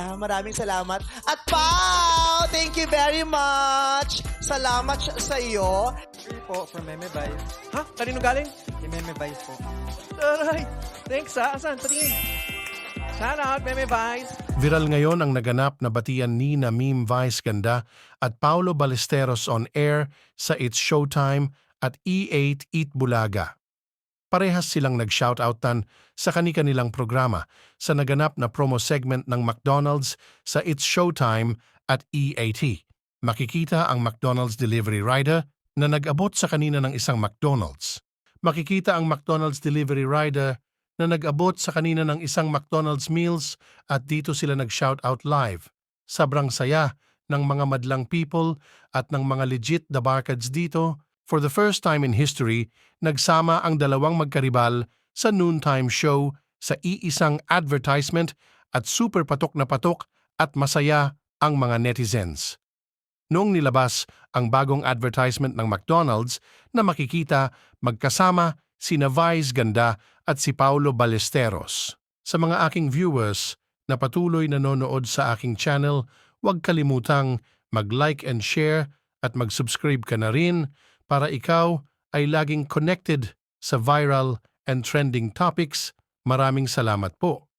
Ah, Maraming salamat. At Pao, thank you very much. Salamat sa iyo. Po from Meme Vice. Ha? Kanino galing? Kay Meme Vice po. Alright. Thanks ha. Asan? Patingin. Shout out, Meme Vice. Viral ngayon ang naganap na batian ni na Meme Vice Ganda at Paulo Ballesteros on air sa It's Showtime at E8 Eat Bulaga. Parehas silang nag-shoutoutan sa kani-kanilang programa sa naganap na promo segment ng McDonald's sa It's Showtime at E80. Makikita ang McDonald's delivery rider na nag-abot sa kanina ng isang McDonald's. Makikita ang McDonald's delivery rider na nag-abot sa kanina ng isang McDonald's meals at dito sila nag-shoutout live. Sabrang saya ng mga madlang people at ng mga legit the barkads dito. For the first time in history, nagsama ang dalawang magkaribal sa noontime show sa iisang advertisement at super patok na patok at masaya ang mga netizens. Noong nilabas ang bagong advertisement ng McDonald's na makikita magkasama sina Vice Ganda at si Paulo Ballesteros. Sa mga aking viewers na patuloy nanonood sa aking channel, huwag kalimutang mag-like and share at mag-subscribe ka na rin para ikaw ay laging connected sa viral and trending topics. Maraming salamat po.